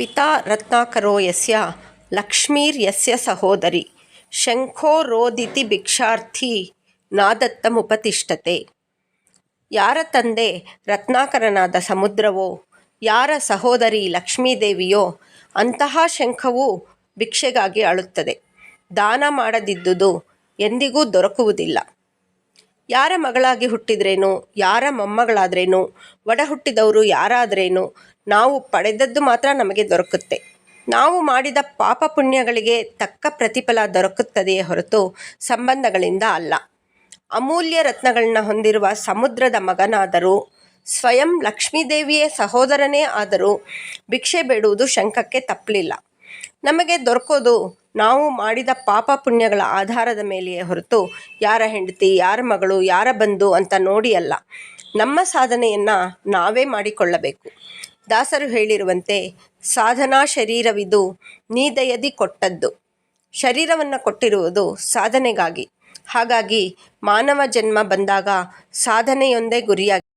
ಪಿತಾ ರತ್ನಾಕರೋ ಯಸ್ಯ ಲಕ್ಷ್ಮೀರ್ಯಸ್ಯ ಸಹೋದರಿ, ಶಂಖೋ ರೋದಿತಿ ಭಿಕ್ಷಾರ್ಥಿ, ನಾದತ್ತಮುಪತಿಷ್ಠತೆ. ಯಾರ ತಂದೆ ರತ್ನಾಕರನಾದ ಸಮುದ್ರವೋ, ಯಾರ ಸಹೋದರಿ ಲಕ್ಷ್ಮೀದೇವಿಯೋ, ಅಂತಹ ಶಂಖವು ಭಿಕ್ಷೆಗಾಗಿ ಅಳುತ್ತದೆ. ದಾನ ಮಾಡದಿದ್ದುದು ಎಂದಿಗೂ ದೊರಕುವುದಿಲ್ಲ. ಯಾರ ಮಗಳಾಗಿ ಹುಟ್ಟಿದ್ರೇನು? ಯಾರ ಮೊಮ್ಮಗಳಾದ್ರೇನು? ಒಡ ಹುಟ್ಟಿದವರು ಯಾರಾದ್ರೇನು? ನಾವು ಪಡೆದದ್ದು ಮಾತ್ರ ನಮಗೆ ದೊರಕುತ್ತೆ. ನಾವು ಮಾಡಿದ ಪಾಪ ಪುಣ್ಯಗಳಿಗೆ ತಕ್ಕ ಪ್ರತಿಫಲ ದೊರಕುತ್ತದೆಯೇ ಹೊರತು ಸಂಬಂಧಗಳಿಂದ ಅಲ್ಲ. ಅಮೂಲ್ಯ ರತ್ನಗಳನ್ನ ಹೊಂದಿರುವ ಸಮುದ್ರದ ಮಗನಾದರೂ, ಸ್ವಯಂ ಲಕ್ಷ್ಮೀದೇವಿಯೇ ಸಹೋದರನೇ ಆದರೂ ಭಿಕ್ಷೆ ಬೇಡುವುದು ಶಂಖಕ್ಕೆ ತಪ್ಪಲಿಲ್ಲ. ನಮಗೆ ದೊರಕೋದು ನಾವು ಮಾಡಿದ ಪಾಪ ಪುಣ್ಯಗಳ ಆಧಾರದ ಮೇಲೆಯೇ ಹೊರತು ಯಾರ ಹೆಂಡತಿ, ಯಾರ ಮಗಳು, ಯಾರ ಬಂದು ಅಂತ ನೋಡಿ ಅಲ್ಲ. ನಮ್ಮ ಸಾಧನೆಯನ್ನು ನಾವೇ ಮಾಡಿಕೊಳ್ಳಬೇಕು. ದಾಸರು ಹೇಳಿರುವಂತೆ, ಸಾಧನಾ ಶರೀರವಿದು ನೀದಯದಿ ಕೊಟ್ಟದ್ದು. ಶರೀರವನ್ನು ಕೊಟ್ಟಿರುವುದು ಸಾಧನೆಗಾಗಿ. ಹಾಗಾಗಿ ಮಾನವ ಜನ್ಮ ಬಂದಾಗ ಸಾಧನೆಯೊಂದೇ ಗುರಿಯಾಗಿ